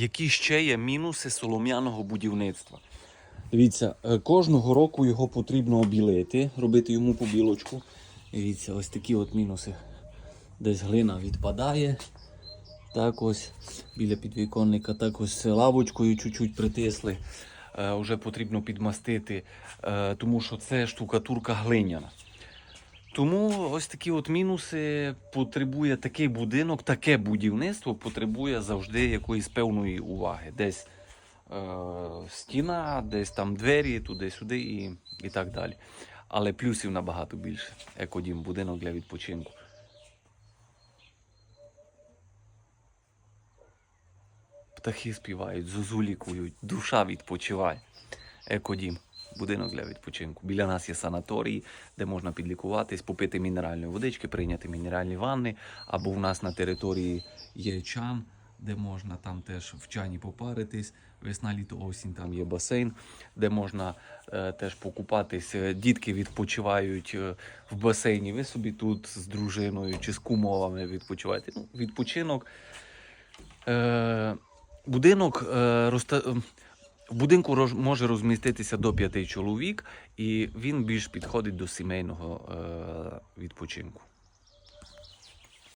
Які ще є мінуси солом'яного будівництва? Дивіться, е, кожного року його потрібно обілити, робити йому побілочку. Дивіться, ось такі от мінуси. Десь глина відпадає. Так ось біля підвіконника, так ось лавочкою чуть-чуть притисли. Е, вже потрібно підмастити, е, тому що це штукатурка глиняна. Тому ось такі от мінуси потребує такий будинок, таке будівництво потребує завжди якоїсь певної уваги. Десь е, стіна, десь там двері, туди-сюди і, і так далі. Але плюсів набагато більше. Екодім, будинок для відпочинку. Птахи співають, зозулі кують, душа відпочиває. Екодім. Будинок для відпочинку. Біля нас є санаторії, де можна підлікуватись, попити мінеральної водички, прийняти мінеральні ванни. Або в нас на території є чан, де можна там теж в чані попаритись. Весна, літо, осінь, там є басейн, де можна е, теж покупатись. Е, Дітки відпочивають е, в басейні. Ви собі тут з дружиною чи з кумовами відпочиваєте. Ну, відпочинок. Е, будинок е, розта... в будинку може розміститися до п'яти чоловік, і він більш підходить до сімейного е, відпочинку.